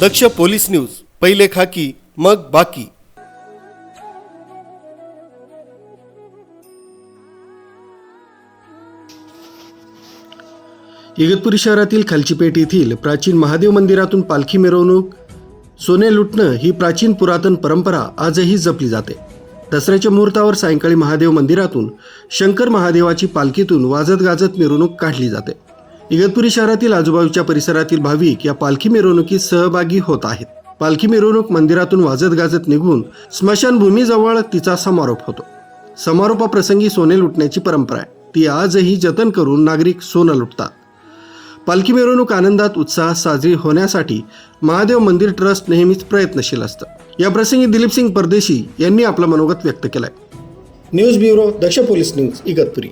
दक्ष police news पहिले खाकी मग बाकी. इगतपुरी शहरातील खालचीपेठ येथील प्राचीन महादेव मंदिरातून पालखी मिरवणूक सोने लुटणं ही प्राचीन पुरातन परंपरा आजही जपली जाते. दसऱ्याच्या मुहूर्तावर सायंकाळी महादेव मंदिरातून शंकर महादेवाची पालखीतून वाजत गाजत मिरवणूक काढली जाते. इगतपुरी शहरातील आजूबाजूच्या परिसरातील भाविक या पालखी मिरवणुकीत सहभागी होत आहेत. पालखी मिरवणूक मंदिरातून वाजत गाजत निघून स्मशानभूमीजवळ तिचा समारोप होतो. समारोपाप्रसंगी सोने लुटण्याची परंपरा आहे. ती आजही जतन करून नागरिक सोनं लुटतात. पालखी मिरवणूक आनंदात उत्साहात साजरी होण्यासाठी महादेव मंदिर ट्रस्ट नेहमीच प्रयत्नशील असतं. या प्रसंगी दिलीप सिंग परदेशी यांनी आपलं मनोगत व्यक्त केलंय. News bureau Daksh police news Igatpuri.